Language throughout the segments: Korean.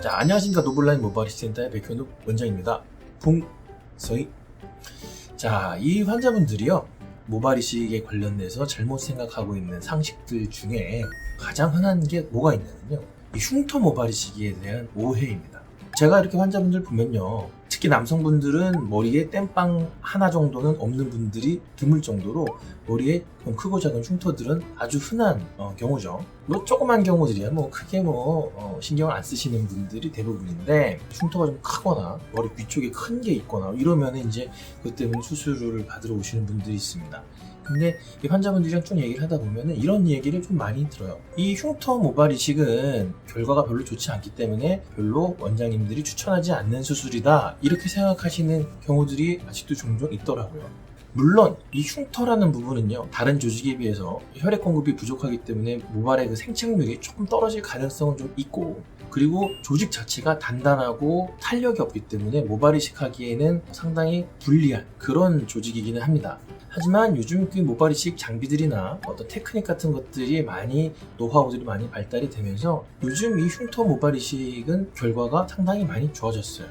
자, 안녕하십니까. 노블라인 모바일 센터의 백현욱 원장입니다. 봉서희. 자, 이 환자분들이요. 모발 이식에 관련돼서 잘못 생각하고 있는 상식들 중에 가장 흔한 게 뭐가 있냐면요. 이 흉터 모발 이식에 대한 오해입니다. 제가 이렇게 환자분들 보면요. 특히 남성분들은 머리에 땜빵 하나 정도는 없는 분들이 드물 정도로 머리에 좀 크고 작은 흉터들은 아주 흔한 어, 경우죠. 뭐 조그만 경우들이야 뭐 크게 뭐 어, 신경을 안 쓰시는 분들이 대부분인데 흉터가 좀 크거나 머리 위쪽에 큰 게 있거나 이러면 이제 그것 때문에 수술을 받으러 오시는 분들이 있습니다. 근데 이 환자분들이랑 좀 얘기를 하다 보면은 이런 얘기를 좀 많이 들어요. 이 흉터 모발 이식은 결과가 별로 좋지 않기 때문에 별로 원장님들이 추천하지 않는 수술이다. 이렇게 생각하시는 경우들이 아직도 종종 있더라고요. 물론 이 흉터라는 부분은요 다른 조직에 비해서 혈액 공급이 부족하기 때문에 모발의 그 생착률이 조금 떨어질 가능성은 좀 있고 그리고 조직 자체가 단단하고 탄력이 없기 때문에 모발 이 식하기에는 상당히 불리한 그런 조직이기는 합니다. 하지만 요즘 그 모발 이식 장비들이나 어떤 테크닉 같은 것들이 많이 노하우들이 많이 발달이 되면서 요즘 이 흉터 모발 이식은 결과가 상당히 많이 좋아졌어요.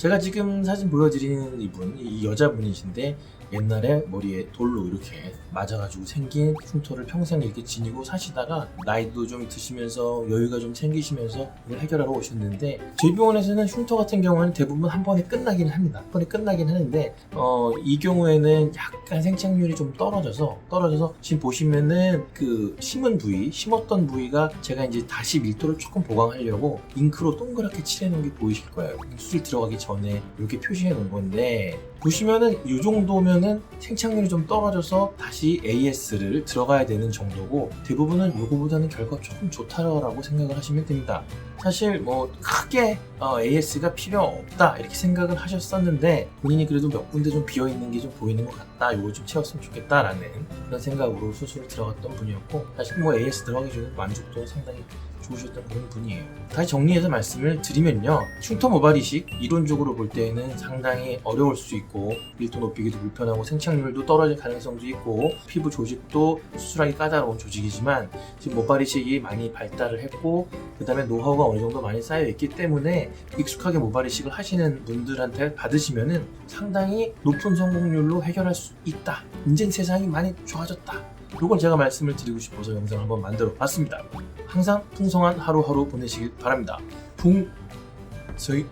제가 지금 사진 보여드리는 이분, 이 여자분이신데 옛날에 머리에 돌로 이렇게 맞아가지고 생긴 흉터를 평생 이렇게 지니고 사시다가 나이도 좀 드시면서 여유가 좀 생기시면서 이걸 해결하러 오셨는데 저희 병원에서는 흉터 같은 경우는 대부분 한 번에 끝나긴 합니다. 한 번에 끝나긴 하는데 어, 이 경우에는 약간 생착률이 좀 떨어져서 떨어져서 지금 보시면은 그 심은 부위, 심었던 부위가 제가 이제 다시 밀도를 조금 보강하려고 잉크로 동그랗게 칠해놓은 게 보이실 거예요. 수술 들어가기 전에 이렇게 표시해 놓은 건데 보시면은 이 정도면은 생착률이 좀 떨어져서 다시 AS를 들어가야 되는 정도고 대부분은 이거보다는 결과 조금 좋다라고 생각을 하시면 됩니다. 사실 뭐 크게 AS가 필요 없다 이렇게 생각을 하셨었는데 본인이 그래도 몇 군데 좀 비어 있는 게 좀 보이는 것 같다 이거 좀 채웠으면 좋겠다라는 그런 생각으로 수술을 들어갔던 분이었고 사실 뭐 AS 들어가기 전에 만족도 상당히 좋으셨던 분이에요. 다시 정리해서 말씀을 드리면요. 흉터 모발 이식 이론적으로 볼 때는 상당히 어려울 수 있고 밀도 높이기도 불편하고 생착률도 떨어질 가능성도 있고 피부 조직도 수술하기 까다로운 조직이지만 지금 모발 이식이 많이 발달을 했고 그 다음에 노하우가 어느 정도 많이 쌓여 있기 때문에 익숙하게 모발 이식을 하시는 분들한테 받으시면은 상당히 높은 성공률로 해결할 수 있다. 이젠 세상이 많이 좋아졌다. 이걸 제가 말씀을 드리고 싶어서 영상을 한번 만들어 봤습니다. 항상 풍성한 하루하루 보내시길 바랍니다. 풍, 서희